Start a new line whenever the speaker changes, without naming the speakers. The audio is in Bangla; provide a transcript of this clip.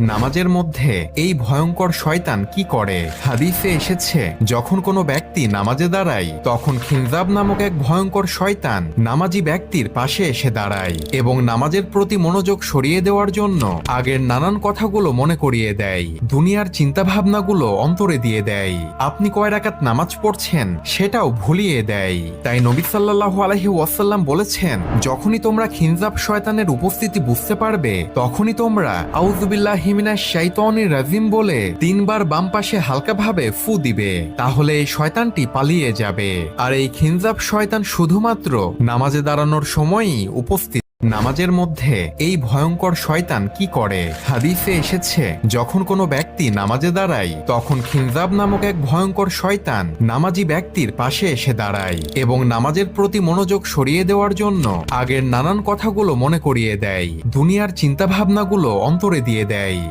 নামাজের মধ্যে এই ভয়ঙ্কর শয়তান কি করে? হাদিসে এসেছে, যখন কোনো ব্যক্তি নামাজে দাঁড়ায়, তখন খিনজাব নামক এক ভয়ঙ্কর শয়তান নামাজি ব্যক্তির পাশে এসে দাঁড়ায় এবং নামাজের প্রতি মনোযোগ সরিয়ে দেওয়ার জন্য আগের নানান কথাগুলো মনে করিয়ে দেয়। দুনিয়ার চিন্তাভাবনাগুলো অন্তরে দিয়ে দেয়। আপনি কয় রাকাত নামাজ পড়ছেন সেটাও ভুলিয়ে দেয়। তাই নবী সাল্লাহ আলহি ওয়াসাল্লাম বলেছেন, যখনই তোমরা খিনজাব শয়তানের উপস্থিতি বুঝতে পারবে, তখনই তোমরা আউজুবিল্লাহ হিমিনা শৈতনি রাজিম বলে তিনবার বাম পাশে হালকাভাবে ফু দিবে, তাহলে এই শয়তানটি পালিয়ে যাবে। আর এই খিনজাব শয়তান শুধুমাত্র নামাজে দাঁড়ানোর সময়ই উপস্থিত নামাজের মধ্যে এই ভয়ঙ্কর শয়তান কি করে? হাদিসে এসেছে, যখন কোনো ব্যক্তি নামাজে দাঁড়ায়, তখন খিনজাব নামক এক ভয়ঙ্কর শয়তান নামাজি ব্যক্তির পাশে এসে দাঁড়ায় এবং নামাজের প্রতি মনোযোগ সরিয়ে দেওয়ার জন্য আগের নানান কথাগুলো মনে করিয়ে দেয়। দুনিয়ার চিন্তাভাবনাগুলো অন্তরে দিয়ে দেয়।